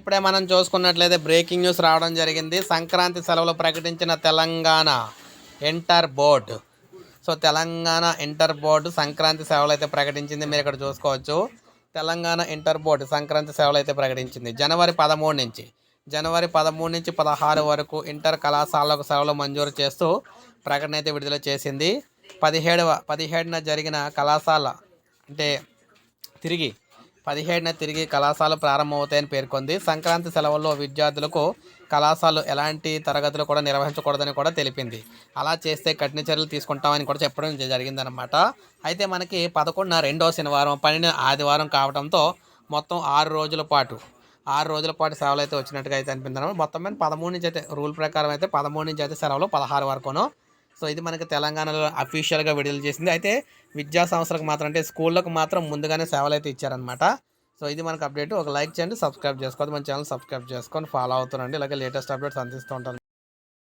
ఇప్పుడే మనం చూసుకున్నట్లయితే బ్రేకింగ్ న్యూస్ రావడం జరిగింది. సంక్రాంతి సెలవులు ప్రకటించిన Telangana inter board. So Telangana inter board Sankranti సెలవులు అయితే ప్రకటించింది. మీరు ఇక్కడ చూసుకోవచ్చు. తెలంగాణ ఇంటర్ బోర్డు సంక్రాంతి సెలవులు అయితే ప్రకటించింది. జనవరి పదమూడు నుంచి జనవరి పదమూడు నుంచి పదహారు వరకు ఇంటర్ కళాశాలకు సెలవులు మంజూరు చేస్తూ ప్రకటన అయితే విడుదల చేసింది. పదిహేడవ పదిహేడున జరిగిన కళాశాల అంటే తిరిగి పదిహేడున తిరిగి కళాశాల ప్రారంభమవుతాయని పేర్కొంది. సంక్రాంతి సెలవుల్లో విద్యార్థులకు కళాశాలలు ఎలాంటి తరగతులు కూడా నిర్వహించకూడదని కూడా తెలిపింది. అలా చేస్తే కఠిన చర్యలు తీసుకుంటామని కూడా చెప్పడం జరిగిందనమాట అయితే మనకి పదకొండున రెండో శనివారం పన్నెండు ఆదివారం కావడంతో మొత్తం ఆరు రోజుల పాటు ఆరు రోజుల పాటు సెలవులు అయితే వచ్చినట్టుగా అయితే అనిపింది అనమాట మొత్తం మీద పదమూడు నుంచి అయితే రూల్ ప్రకారం అయితే పదమూడు నుంచి అయితే సెలవులు పదహారు వరకును సో ఇది మనకి తెలంగాణలో అఫీషియల్గా విడుదల చేసింది. అయితే విద్యా సంస్థలకు మాత్రం అంటే స్కూళ్ళకు మాత్రం ముందుగానే సేవలు అయితే ఇచ్చారనమాట సో ఇది మనకు అప్డేట్. ఒక లైక్ చేయండి సబ్స్క్రైబ్ చేసుకోవద్దు. మన ఛానల్ సబ్స్క్రైబ్ చేసుకొని ఫాలో అవుతుండండి. ఇలాగే లేటెస్ట్ అప్డేట్స్ అందిస్తూ ఉంటాను.